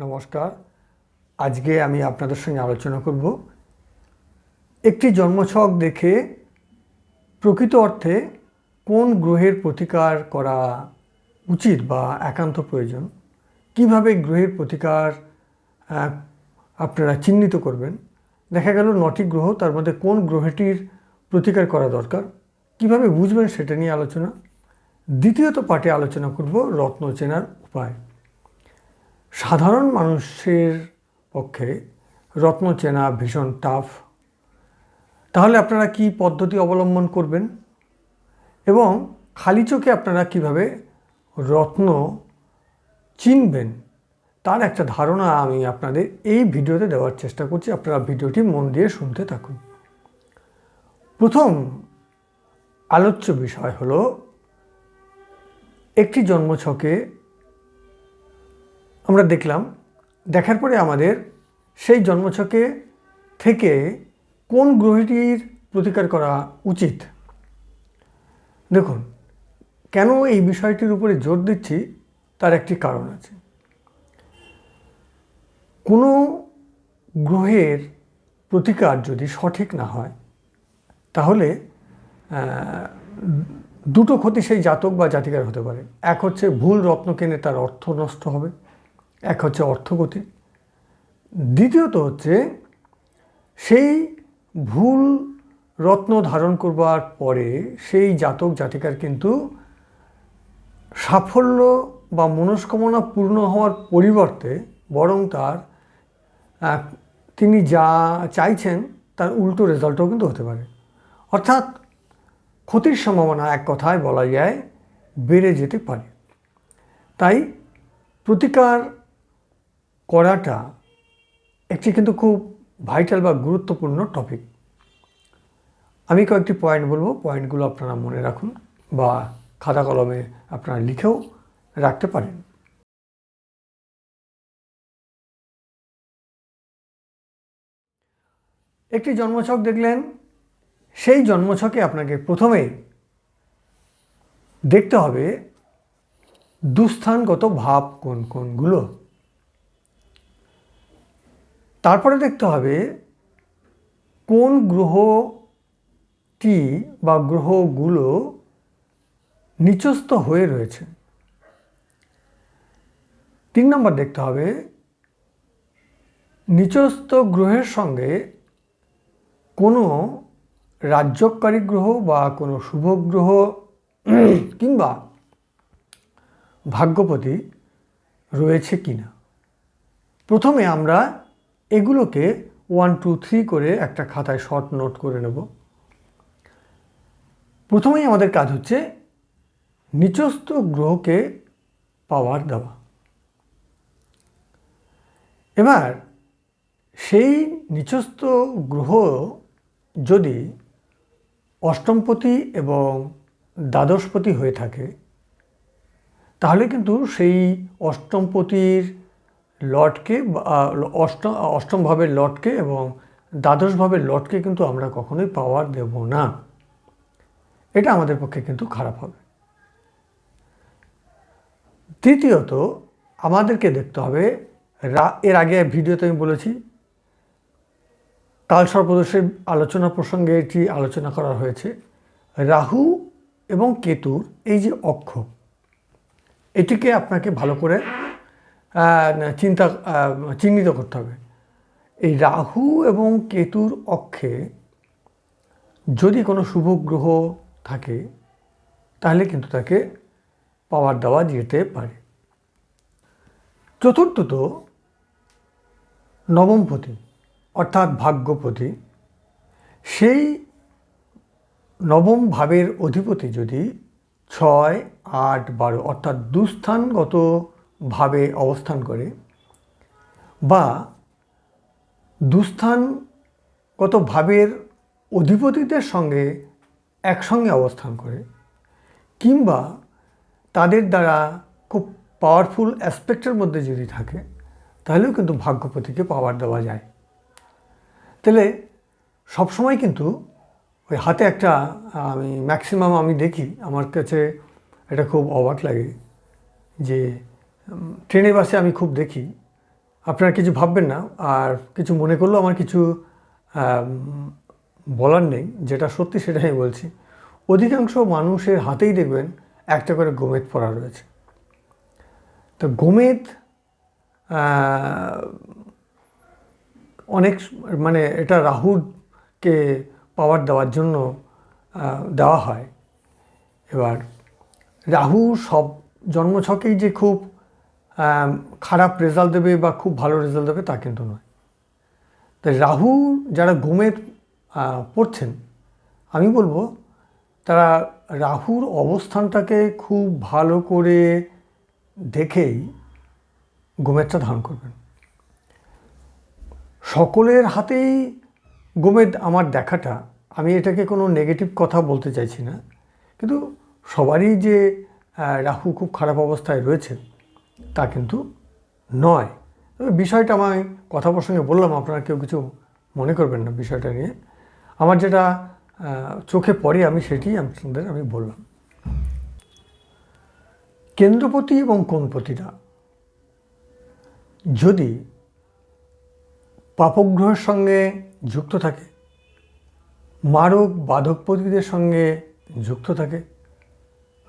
নমস্কার। আজকে আমি আপনাদের সঙ্গে আলোচনা করব। একটি জন্মছক দেখে প্রকৃত অর্থে কোন গ্রহের প্রতিকার করা উচিত বা একান্ত প্রয়োজন? কীভাবে গ্রহের প্রতিকার আপনারা চিহ্নিত করবেন? দেখা গেল নটি গ্রহ, তার মধ্যে কোন গ্রহটির প্রতিকার করা দরকার? কীভাবে বুঝবেন সেটা নিয়ে আলোচনা? দ্বিতীয়ত পাঠে আলোচনা করব রত্ন চেনার উপায়। সাধারণ মানুষের পক্ষে রত্ন চেনা ভীষণ টাফ তাহলে আপনারা কি পদ্ধতি অবলম্বন করবেন? এবং খালি চোখে আপনারা কীভাবে রত্ন চিনবেন? তার একটা ধারণা আমি আপনাদের এই ভিডিওতে দেওয়ার চেষ্টা করছি। আপনারা ভিডিওটি মন দিয়ে শুনতে থাকুন। প্রথম আলোচ্য বিষয় হলো, একটি জন্মছকে আমরা দেখলাম, দেখার পরে আমাদের সেই জন্মছকে থেকে কোন গ্রহটির প্রতিকার করা উচিত? দেখুন, কেন এই বিষয়টির উপরে জোর দিচ্ছি তার একটি কারণ আছে। কোনো গ্রহের প্রতিকার যদি সঠিক না হয়, তাহলে দুটো ক্ষতি সেই জাতক বা জাতিকার হতে পারে। এক হচ্ছে ভুল রত্ন কেনে তার অর্থ নষ্ট হবে। এক হচ্ছে অর্থগতি। দ্বিতীয়ত হচ্ছে সেই ভুল রত্ন ধারণ করবার পরে সেই জাতক জাতিকার কিন্তু সাফল্য বা মনস্কামনা পূর্ণ হওয়ার পরিবর্তে বরং তার তিনি যা চাইছেন তার উল্টো রেজাল্টও কিন্তু হতে পারে। অর্থাৎ ক্ষতির সম্ভাবনা এক কথায় বলা যায় বেড়ে যেতে পারে। তাই প্রতিকার করাটা একটি কিন্তু খুব ভাইটাল বা গুরুত্বপূর্ণ টপিক আমি কয়েকটি পয়েন্ট বলব পয়েন্টগুলো আপনারা মনে রাখুন বা খাতা কলমে আপনারা লিখেও রাখতে পারেন। একটি জন্মছক দেখলেন, সেই জন্মছকে আপনাকে প্রথমে দেখতে হবে দুস্থানগত ভাব কোন কোনগুলো। তারপরে দেখতে হবে কোন গ্রহটি বা গ্রহগুলো নিচস্থ হয়ে রয়েছে। তিন নম্বর দেখতে হবে, নিচস্থ গ্রহের সঙ্গে কোনো রাজ্যকারী গ্রহ বা কোনো শুভ গ্রহ কিংবা ভাগ্যপতি রয়েছে কিনা। প্রথমে আমরা এগুলোকে ওয়ান টু থ্রি করে একটা খাতায় শর্ট নোট করে নেব। প্রথমেই আমাদের কাজ হচ্ছে নিচস্থ গ্রহকে পাওয়ার দেওয়া। এবার সেই নিচস্থ গ্রহ যদি অষ্টমপতি এবং দ্বাদশপতি হয়ে থাকে, তাহলে কিন্তু সেই অষ্টমপতির লটকে অষ্টম অষ্টম ভাবের লটকে এবং দ্বাদশ ভাবের লটকে কিন্তু আমরা কখনোই পাওয়ার দেব না। এটা আমাদের পক্ষে কিন্তু খারাপ হবে। তৃতীয়ত, আমাদেরকে দেখতে হবে এর আগে ভিডিওতে আমি বলেছি, কাল সর্বদোষের আলোচনা প্রসঙ্গে এটি আলোচনা করা হয়েছে। রাহু এবং কেতুর এই যে অক্ষ, এটিকে আপনাকে ভালো করে চিন্তা চিহ্নিত করতে হবে। এই রাহু এবং কেতুর অক্ষে যদি কোনো শুভ গ্রহ থাকে, তাহলে কিন্তু তাকে পাওয়ার দেওয়া যেতে পারে। চতুর্থত নবমপতি অর্থাৎ ভাগ্যপতি সেই নবম ভাবের অধিপতি যদি ছয়, আট, বারো, অর্থাৎ দুস্থানগতভাবে অবস্থান করে বা দুস্থানগত ভাবের অধিপতিদের সঙ্গে একসঙ্গে অবস্থান করে কিংবা তাদের দ্বারা খুব পাওয়ারফুল অ্যাসপেক্টের মধ্যে যদি থাকে, তাহলেও কিন্তু ভাগ্যপতিকে পাওয়ার দেওয়া যায়। তাহলে সবসময় কিন্তু ওই হাতে একটা, আমি ম্যাক্সিমাম আমি দেখি, আমার কাছে এটা খুব অবাক লাগে যে ট্রেনে বাসে আমি খুব দেখি। আপনারা কিছু ভাববেন না, আর কিছু মনে করলেও আমার কিছু বলার নেই। যেটা সত্যি সেটাই বলছি। অধিকাংশ মানুষের হাতেই দেখবেন একটা করে গোমেদ পড়া রয়েছে। তো গোমেদ অনেক মানে এটা রাহুকে পাওয়ার দেওয়ার জন্য দেওয়া হয়। এবার রাহু সব জন্মছকেই যে খুব খারাপ রেজাল্ট দেবে বা খুব ভালো রেজাল্ট দেবে তা কিন্তু নয়। তাই রাহু যারা আহ, পড়ছেন আমি বলব তারা রাহুর অবস্থানটাকে খুব ভালো করে দেখেই গোমেদটা ধারণ করবেন। সকলের হাতেই গোমেদ আমার দেখাটা আমি এটাকে কোনো নেগেটিভ কথা বলতে চাইছি না কিন্তু সবারই যে রাহু খুব খারাপ অবস্থায় রয়েছে তা কিন্তু নয়। তবে বিষয়টা আমি কথা প্রসঙ্গে বললাম, আপনারা কেউ কিছু মনে করবেন না বিষয়টা নিয়ে। আমার যেটা চোখে পড়ে আমি সেটি আপনাদের আমি বললাম। কেন্দ্রপতি এবং কোণপতিরা যদি পাপগ্রহের সঙ্গে যুক্ত থাকে, মারক বাধকপতিদের সঙ্গে যুক্ত থাকে,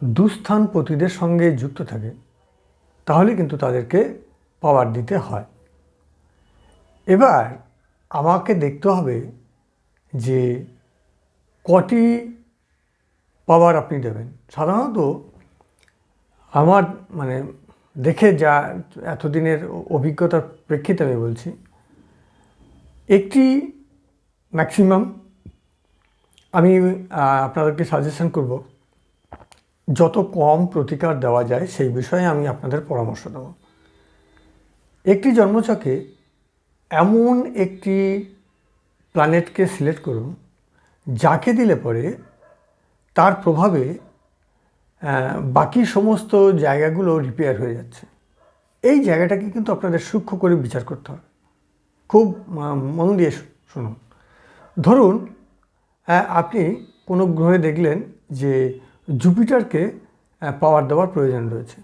দুস্থান পতিদের সঙ্গে যুক্ত থাকে তাহলে কিন্তু তাদেরকে পাওয়ার দিতে হয়। এবার আমাকে দেখতে হবে যে কটি পাওয়ার আপনি দেবেন। সাধারণত আমার মানে দেখে যা এতদিনের অভিজ্ঞতার প্রেক্ষিতে আমি বলছি, একটি ম্যাক্সিমাম আমি আপনাদেরকে সাজেশন করব। যত কম প্রতিকার দেওয়া যায়, সেই বিষয়ে আমি আপনাদের পরামর্শ দেব। একটি জন্মছকে এমন একটি প্ল্যানেটকে সিলেক্ট করুন, যাকে দিলে পরে তার প্রভাবে বাকি সমস্ত জায়গাগুলো রিপেয়ার হয়ে যাচ্ছে। এই জায়গাটাকে কিন্তু আপনাদের সূক্ষ্ম করে বিচার করতে হবে। খুব মন দিয়ে শুনুন। ধরুন আপনি কোনো গ্রহে দেখলেন যে জুপিটারকে পাওয়ার দেওয়ার প্রয়োজন রয়েছে।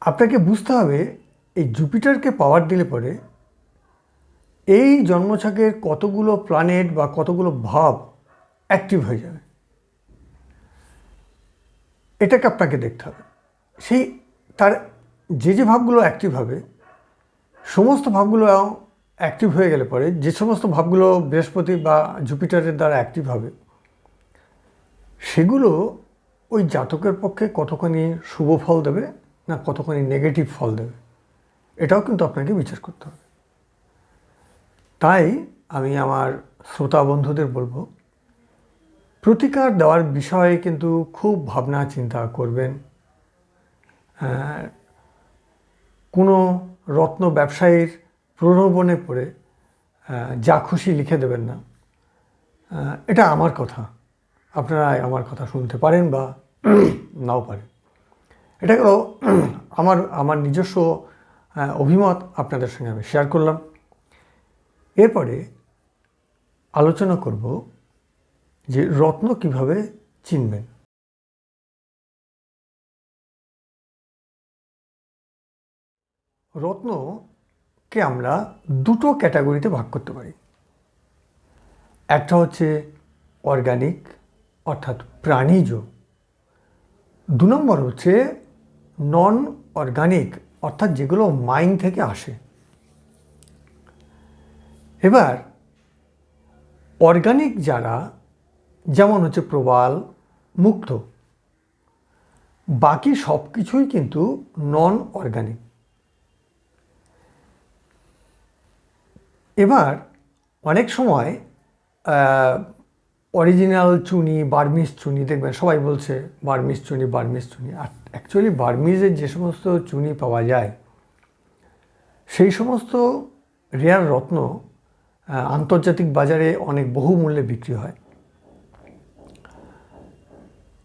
আপনাকে বুঝতে হবে, এই জুপিটারকে পাওয়ার দিলে পরে এই জন্মছকের কতগুলো প্ল্যানেট বা কতগুলো ভাব অ্যাক্টিভ হয়ে যাবে। এটাকে আপনাকে দেখতে হবে। সেই, তার যে যে ভাবগুলো অ্যাক্টিভ হবে, সমস্ত ভাবগুলো অ্যাক্টিভ হয়ে গেলে পরে যে সমস্ত ভাবগুলো বৃহস্পতি বা জুপিটারের দ্বারা অ্যাক্টিভ হবে সেগুলো ওই জাতকের পক্ষে কতখানি শুভ ফল দেবে না কতখানি নেগেটিভ ফল দেবে? এটাও কিন্তু আপনাকে বিচার করতে হবে। তাই আমি আমার শ্রোতা বন্ধুদের বলব, প্রতিকার দেওয়ার বিষয়ে কিন্তু খুব ভাবনা চিন্তা করবেন। কোনো রত্ন ব্যবসায়ীর প্রলোভনে পড়ে যা খুশি লিখে দেবেন না। এটা আমার কথা। আপনারা আমার কথা শুনতে পারেন বা নাও পারেন। এটা হলো আমার আমার নিজস্ব অভিমত আপনাদের সঙ্গে আমি শেয়ার করলাম। এরপরে আলোচনা করব যে রত্ন কীভাবে চিনবেন। রত্নকে আমরা দুটো ক্যাটাগরিতে ভাগ করতে পারি। একটা হচ্ছে অর্গানিক অর্থাৎ প্রাণীজ। দু নম্বর হচ্ছে নন অর্গানিক অর্থাৎ যেগুলো মাইন থেকে আসে। এবার অর্গানিক যারা, যেমন হচ্ছে প্রবাল, মুক্ত। বাকি সব কিছুই কিন্তু নন অর্গানিক এবার, অনেক সময় অরিজিনাল চুনি বার্মিস চুনি, দেখবেন সবাই বলছে বার্মিস চুনি বার্মিস চুনি। আর অ্যাকচুয়ালি বার্মিজের যে সমস্ত চুনি পাওয়া যায়, সেই সমস্ত রেয়ার রত্ন আন্তর্জাতিক বাজারে অনেক বহু মূল্যে বিক্রি হয়।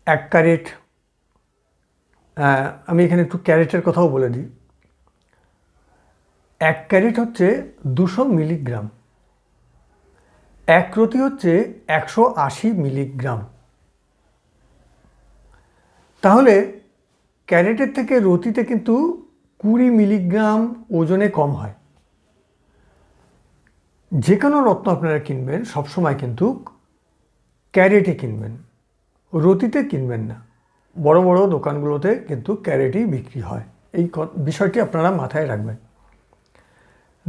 এক ক্যারেট আমি এখানে একটু ক্যারেটের কথাও বলে দিই। এক ক্যারেট হচ্ছে দুশো মিলিগ্রাম। এক রতি হচ্ছে একশো আশি মিলিগ্রাম। তাহলে ক্যারেটের থেকে রতিতে কিন্তু কুড়ি মিলিগ্রাম ওজনে কম হয়। যে কোনো রত্ন আপনারা কিনবেন, সবসময় কিন্তু ক্যারেটে কিনবেন। রতিতে কিনবেন না। বড় বড় দোকানগুলোতে কিন্তু ক্যারেটই বিক্রি হয়। এই বিষয়টি আপনারা মাথায় রাখবেন।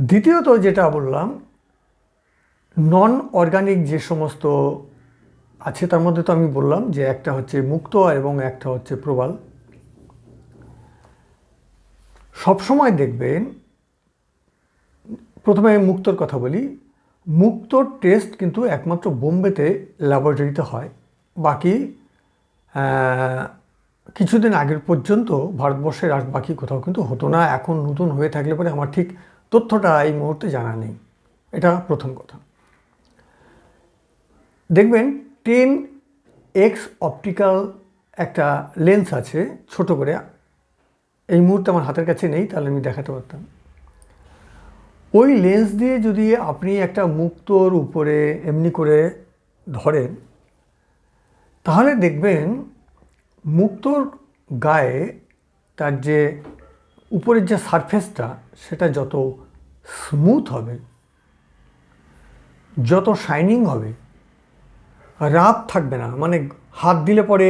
দ্বিতীয়ত যেটা বললাম নন অর্গানিক যে সমস্ত আছে, তার মধ্যে তো আমি বললাম যে একটা হচ্ছে মুক্ত এবং একটা হচ্ছে প্রবাল। সবসময় দেখবেন, প্রথমে আমি মুক্তর কথা বলি। মুক্তর টেস্ট কিন্তু একমাত্র বোম্বেতে ল্যাবরেটরিতে হয়। বাকি কিছুদিন আগের পর্যন্ত ভারতবর্ষের আর বাকি কোথাও কিন্তু হতো না। এখন নতুন হয়ে থাকলে পরে আমার ঠিক তথ্যটা এই মুহূর্তে জানা নেই। এটা প্রথম কথা। দেখবেন টেন এক্স অপটিক্যাল একটা লেন্স আছে, ছোট করে। এই মুহূর্তে আমার হাতের কাছে নেই, তাহলে আমি দেখাতে পারতাম। ওই লেন্স দিয়ে যদি আপনি একটা মুক্তোর উপরে এমনি করে ধরেন, তাহলে দেখবেন মুক্তোর গায়ে তার যে উপরের যে সারফেসটা সেটা যত স্মুথ হবে, যত শাইনিং হবে রাপ থাকবে না মানে হাত দিলে পরে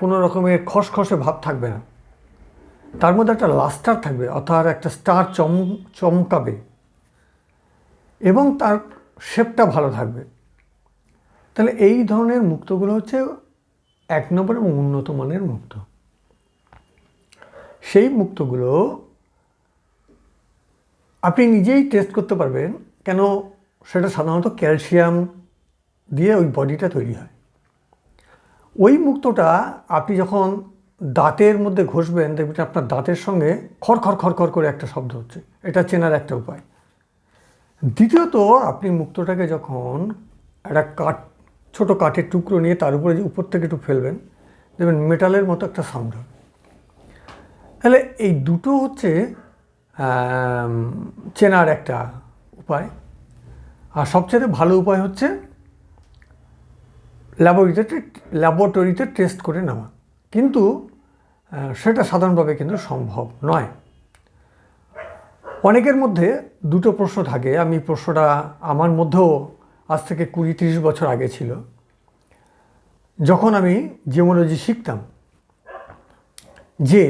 কোনো রকমের খসখসে ভাব থাকবে না। তার মধ্যে একটা লাস্টার থাকবে অর্থাৎ একটা স্টার চম, চমকাবে, এবং তার শেপটা ভালো থাকবে। তাহলে এই ধরনের মুক্তগুলো হচ্ছে এক নম্বর এবং উন্নত মানের মুক্ত। সেই মুক্তগুলো আপনি নিজেই টেস্ট করতে পারবেন, কেন সেটা সাধারণত ক্যালসিয়াম দিয়ে ওই বডিটা তৈরি হয়। ওই মুক্তটা আপনি যখন দাঁতের মধ্যে ঘষবেন, দেখবেন আপনার দাঁতের সঙ্গে খড় খড় খড় খড় করে একটা শব্দ হচ্ছে। এটা চেনার একটা উপায়। দ্বিতীয়ত, আপনি মুক্তটাকে যখন একটা কাঠ, ছোটো কাঠের টুকরো নিয়ে তার উপরে যে উপর থেকে একটু ফেলবেন, দেখবেন মেটালের মতো একটা সাউন্ড হবে। তাহলে এই দুটো হচ্ছে চেনার একটা উপায়। আর সবচেয়ে ভালো উপায় হচ্ছে ল্যাবরেটরিতে ল্যাবরেটরিতে টেস্ট করে নেওয়া। কিন্তু সেটা সাধারণভাবে কিন্তু সম্ভব নয়। অনেকের মধ্যে দুটো প্রশ্ন থাকে। আমি প্রশ্নটা আমার মধ্যেও আজ থেকে কুড়ি তিরিশ বছর আগে ছিল। যখন আমি জিওমোলজি শিখতাম যে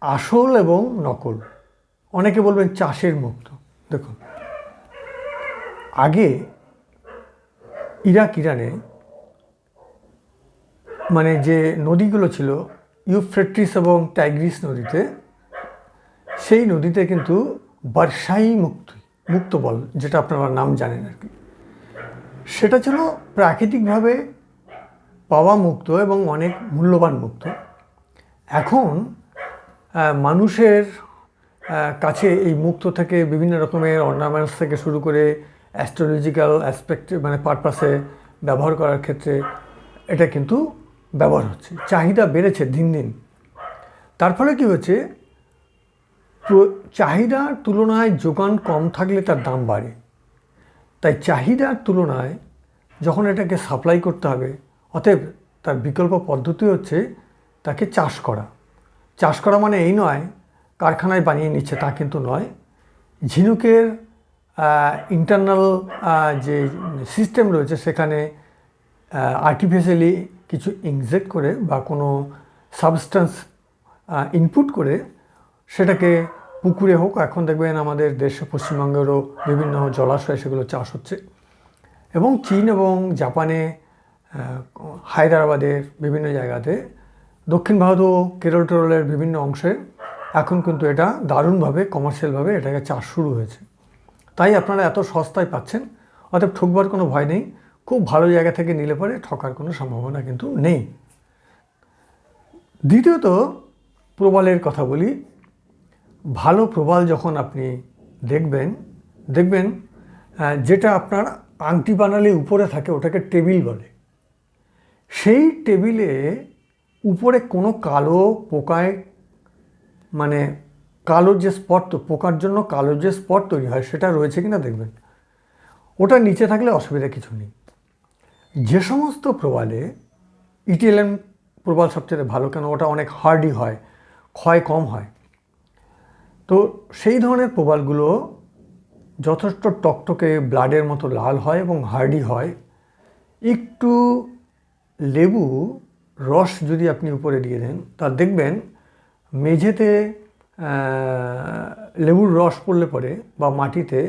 আসল এবং নকল, অনেকে বলবেন চাষের মুক্ত। দেখুন, আগে ইরাক, ইরানে মানে যে নদীগুলো ছিল ইউফ্রেট্রিস এবং টাইগ্রিস নদীতে, সেই নদীতে কিন্তু বর্ষাই মুক্ত মুক্ত বল যেটা আপনারা নাম জানেন আর কি। সেটা ছিল প্রাকৃতিকভাবে পাওয়া মুক্ত এবং অনেক মূল্যবান মুক্ত। এখন মানুষের কাছে এই মুক্ত থেকে বিভিন্ন রকমের অর্নামেন্টস থেকে শুরু করে অ্যাস্ট্রোলজিক্যাল অ্যাসপেক্ট মানে পারপাসে ব্যবহার করার ক্ষেত্রে এটা কিন্তু ব্যবহার হচ্ছে, চাহিদা বেড়েছে দিন দিন। তার ফলে কী হচ্ছে চাহিদার তুলনায় যোগান কম থাকলে তার দাম বাড়ে। তাই চাহিদার তুলনায় যখন এটাকে সাপ্লাই করতে হবে, অতএব তার বিকল্প পদ্ধতি হচ্ছে তাকে চাষ করা। চাষ করা মানে এই নয়, কারখানায় বানিয়ে নিচ্ছে তা কিন্তু নয়। ঝিনুকের ইন্টারনাল যে সিস্টেম রয়েছে সেখানে আর্টিফিশিয়ালি কিছু ইনজেক্ট করে বা কোনো সাবস্টেন্স ইনপুট করে সেটাকে পুকুরে হোক, এখন দেখবেন আমাদের দেশে, পশ্চিমবঙ্গেরও বিভিন্ন জলাশয়ে সেগুলো চাষ হচ্ছে। এবং চীন এবং জাপানে হায়দ্রাবাদের বিভিন্ন জায়গাতে, দক্ষিণ ভারত ও কেরল টেরলের বিভিন্ন অংশে এখন কিন্তু এটা দারুণভাবে কমার্শিয়ালভাবে এটাকে চাষ শুরু হয়েছে। তাই আপনারা এত সস্তায় পাচ্ছেন, অতএব ঠকবার কোনো ভয় নেই। খুব ভালো জায়গা থেকে নিলে পরে ঠকার কোনো সম্ভাবনা কিন্তু নেই। দ্বিতীয়ত, প্রবালের কথা বলি। ভালো প্রবাল যখন আপনি দেখবেন দেখবেন যেটা আপনার আংটি বানালে উপরে থাকে, ওটাকে টেবিল বলে। সেই টেবিলে উপরে কোনো কালো পোকায় মানে কালো যে স্পট তো, পোকার জন্য কালো যে স্পট তৈরি হয়, সেটা রয়েছে কিনা দেখবেন। ওটা নিচে থাকলে অসুবিধা কিছু নেই। যে সমস্ত প্রবালে ইটালিয়ান প্রবাল সবচেয়ে ভালো, কেন ওটা অনেক হার্ডি হয়, ক্ষয় কম হয়। তো সেই ধরনের প্রবালগুলো যথেষ্ট টকটকে ব্লাডের মতো লাল হয় এবং হার্ডি হয়। একটু লেবু, রস যদি আপনি উপরে দিয়ে দেন, তা দেখবেন মেঝেতে লেবুর রস পড়লে পরে বা মাটিতে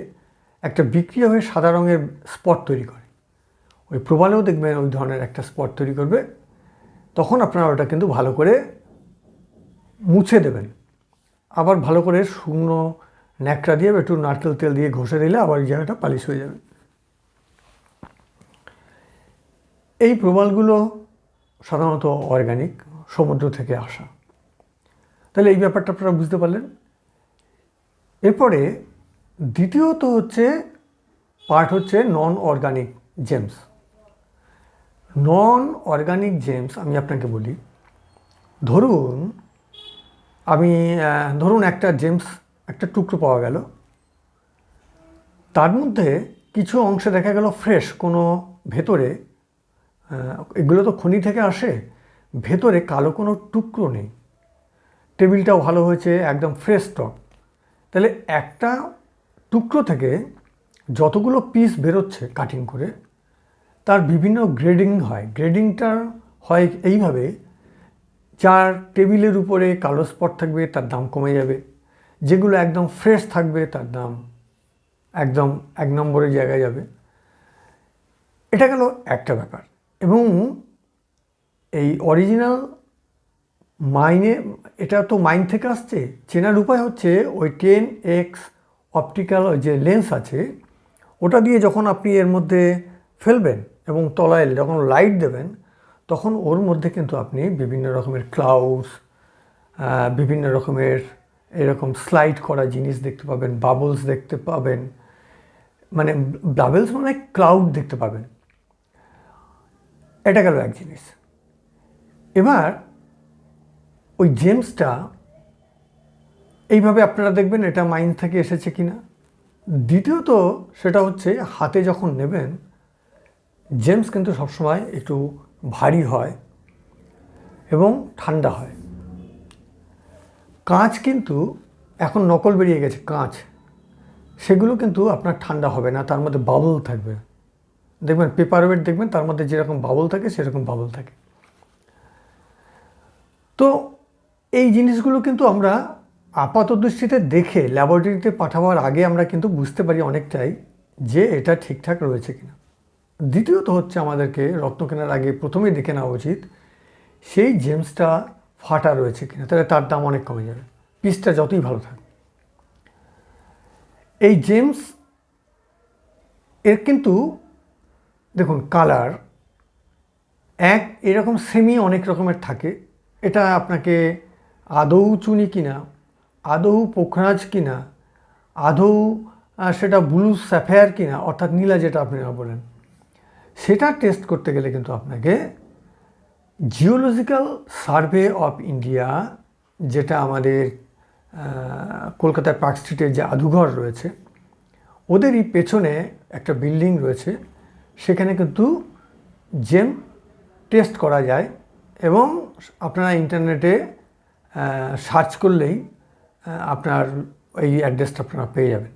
একটা বিক্রিয়া হয়ে সাদা রঙের স্পট তৈরি করে। ওই প্রবালেও দেখবেন ওই ধরনের একটা স্পট তৈরি করবে। তখন আপনারা ওটা কিন্তু ভালো করে মুছে দেবেন। আবার ভালো করে শুকনো ন্যাকড়া দিয়ে একটু নারকেল তেল দিয়ে ঘষে দিলে আবার এই জায়গাটা পালিশ হয়ে যাবে। এই প্রবালগুলো সাধারণত অর্গানিক সমুদ্র থেকে আসা। তাহলে এই ব্যাপারটা আপনারা বুঝতে পারলেন। এরপরে দ্বিতীয়ত হচ্ছে পার্ট হচ্ছে non organic gems non organic gems আমি আপনাকে বলি, ধরুন, আমি ধরুন একটা জেমস একটা টুকরো পাওয়া গেল। তার মধ্যে কিছু অংশে দেখা গেল ফ্রেশ কোনো ভেতরে এগুলো তো খনি থেকে আসে, ভেতরে কালো কোনো টুকরো নেই। টেবিলটাও ভালো হয়েছে, একদম ফ্রেশ স্টক তাহলে একটা টুকরো থেকে যতগুলো পিস বেরোচ্ছে কাটিং করে তার বিভিন্ন গ্রেডিং হয়। গ্রেডিংটা হয় এইভাবে যার টেবিলের উপরে কালো স্পট থাকবে, তার দাম কমে যাবে। যেগুলো একদম ফ্রেশ থাকবে, তার দাম একদম এক নম্বরের জায়গায় যাবে। এটা গেল একটা ব্যাপার। এবং এই অরিজিনাল মাইনে এটা তো মাইন থেকে আসছে। চেনার উপায় হচ্ছে ওই টেন এক্স অপটিক্যাল যে লেন্স আছে, ওটা দিয়ে যখন আপনি এর মধ্যে ফেলবেন এবং তলায় যখন লাইট দেবেন, তখন ওর মধ্যে কিন্তু আপনি বিভিন্ন রকমের ক্লাউডস বিভিন্ন রকমের এরকম স্লাইড করা জিনিস দেখতে পাবেন বাবলস দেখতে পাবেন মানে বাবলস মানে ক্লাউড দেখতে পাবেন। এটা গেল এক জিনিস। এবার ওই জেমসটা এইভাবে আপনারা দেখবেন এটা মাইন্ড থেকে এসেছে কিনা। দ্বিতীয়ত সেটা হচ্ছে হাতে যখন নেবেন জেমস কিন্তু সবসময় একটু ভারী হয় এবং ঠান্ডা হয়। কাঁচ কিন্তু এখন নকল বেরিয়ে গেছে, কাঁচ। সেগুলো কিন্তু আপনার ঠান্ডা হবে না, তার মধ্যে বাবল থাকবে। দেখবেন পেপার ওয়েট দেখবেন, তার মধ্যে যেরকম বাবল থাকে, সেরকম বাবল থাকে। তো এই জিনিসগুলো কিন্তু আমরা আপাত দৃষ্টিতে দেখে ল্যাবরেটরিতে পাঠাবার আগে আমরা কিন্তু বুঝতে পারি অনেকটাই যে এটা ঠিকঠাক রয়েছে কিনা। দ্বিতীয়ত হচ্ছে আমাদেরকে রত্ন কেনার আগে প্রথমেই দেখে নেওয়া উচিত, সেই জেমসটা ফাটা রয়েছে কিনা, তাহলে তার দাম অনেক কমে যাবে। পিসটা যতই ভালো থাকে। এই জেমস, এর কিন্তু, দেখুন, কালার এক, এরকম সেমি অনেক রকমের থাকে। এটা আপনাকে আদৌ চুনি কিনা, আদৌ পোখরাজ কিনা, আদৌ সেটা ব্লু স্যাফেয়ার কিনা, অর্থাৎ নীলা যেটা আপনারা বলেন সেটা টেস্ট করতে গেলে কিন্তু আপনাকে জিওলজিক্যাল সার্ভে অফ ইন্ডিয়া যেটা আমাদের কলকাতার পার্ক স্ট্রিটে যে আধুঘর রয়েছে, ওদেরই পেছনে একটা বিল্ডিং রয়েছে, সেখানে কিন্তু জেম টেস্ট করা যায় এবং আপনারা ইন্টারনেটে সার্চ করলেই আপনার এই অ্যাড্রেসটা আপনারা পেয়ে যাবেন।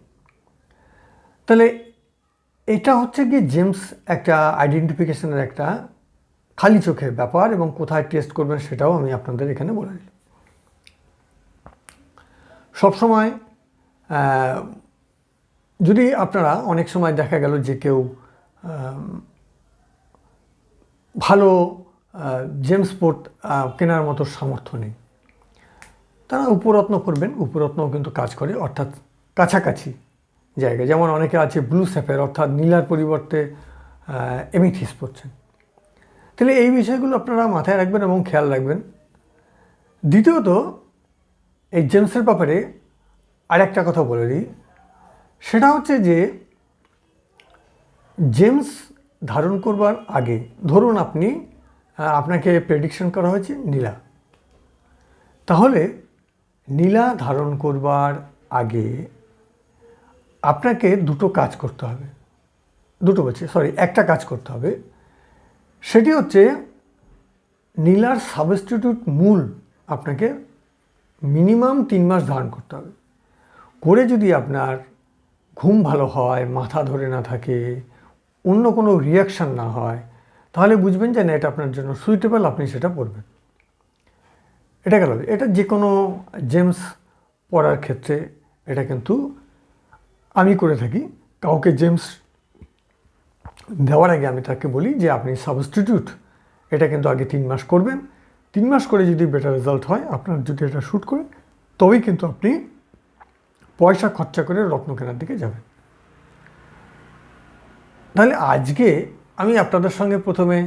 তাহলে এটা হচ্ছে কি জেমস একটা আইডেন্টিফিকেশনের একটা খালি চোখের ব্যাপার এবং কোথায় টেস্ট করবেন সেটাও আমি আপনাদের এখানে বলে দিলাম। সবসময় যদি আপনারা অনেক সময় দেখা গেল যে কেউ ভালো জেমস পোর্ট কেনার মতো সামর্থ্য নেই, তারা উপরত্ন করবেন, উপরত্নও কিন্তু কাজ করে, অর্থাৎ কাছাকাছি। জায়গায় যেমন অনেকে আছে ব্লু স্যাফের অর্থাৎ নীলার পরিবর্তে এমিথিস পড়ছেন। তাহলে এই বিষয়গুলো আপনারা মাথায় রাখবেন এবং খেয়াল রাখবেন। দ্বিতীয়ত, এই জেমসের ব্যাপারে আরেকটা কথা বলে দিই। সেটা হচ্ছে যে, জেমস ধারণ করবার আগে, ধরুন আপনি আপনাকে প্রেডিকশন করা হয়েছে নীলা। তাহলে নীলা ধারণ করবার আগে আপনাকে দুটো কাজ করতে হবে। দুটো বলছি সরি একটা কাজ করতে হবে। সেটি হচ্ছে নীলার সাবস্টিটিউট মূল আপনাকে মিনিমাম তিন মাস ধারণ করতে হবে। করে যদি আপনার ঘুম ভালো হয়, মাথা ধরে না থাকে, অন্য কোনো রিয়াকশান না হয়, তাহলে বুঝবেন যে না, এটা আপনার জন্য সুইটেবল আপনি সেটা পড়বেন এটা গেল। এটা যে কোনো জেমস পড়ার ক্ষেত্রে এটা কিন্তু আমি করে থাকি। কাউকে জেমস দেওয়ার আগে আমি তাকে বলি যে, আপনি সাবস্টিটিউট এটা কিন্তু আগে তিন মাস করবেন। তিন মাস করে যদি বেটার রেজাল্ট হয়, আপনার যদি এটা শ্যুট করে, তবেই কিন্তু আপনি পয়সা খরচা করে রত্ন কেনার দিকে যাবেন। তাহলে আজকে আমি আপনাদের সঙ্গে প্রথমে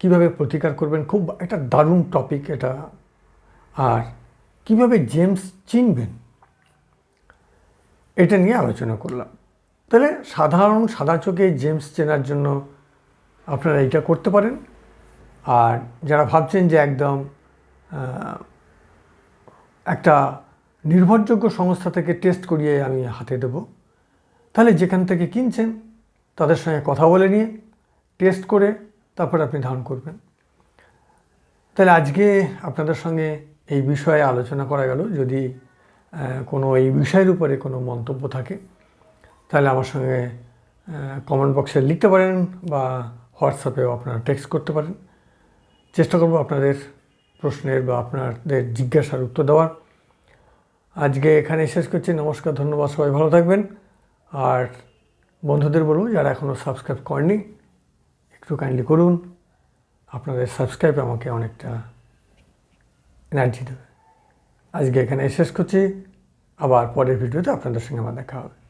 কীভাবে প্রতিকার করবেন, খুব একটা দারুণ টপিক এটা। আর কীভাবে জেমস চিনবেন এটা নিয়ে আলোচনা করলাম। তাহলে সাধারণ সাদা চোখে জেমস চেনার জন্য আপনারা এইটা করতে পারেন। আর যারা ভাবছেন যে একদম একটা নির্ভরযোগ্য সংস্থা থেকে টেস্ট করিয়ে আমি হাতে দেব, তাহলে যেখান থেকে কিনছেন তাদের সঙ্গে কথা বলে নিয়ে, টেস্ট করে তারপর আপনি ধারণ করবেন। তাহলে আজকে আপনাদের সঙ্গে এই বিষয়ে আলোচনা করা গেল। যদি কোনো এই বিষয়ের উপরে কোনো মন্তব্য থাকে, তাহলে আমার সঙ্গে কমেন্ট বক্সে লিখতে পারেন বা হোয়াটসঅ্যাপেও আপনারা টেক্সট করতে পারেন। চেষ্টা করব আপনাদের প্রশ্নের বা আপনাদের জিজ্ঞাসার উত্তর দেওয়ার। আজকে এখানে শেষ করছি, নমস্কার, ধন্যবাদ, সবাই ভালো থাকবেন। আর বন্ধুদের বলব, যারা এখনও সাবস্ক্রাইব করেনি একটু কাইন্ডলি করুন। আপনাদের সাবস্ক্রাইব আমাকে অনেকটা এনার্জি দেবে আজকে এখানে শেষ করছি। আবার পরের ভিডিওতে আপনাদের সঙ্গে আমার দেখা হবে।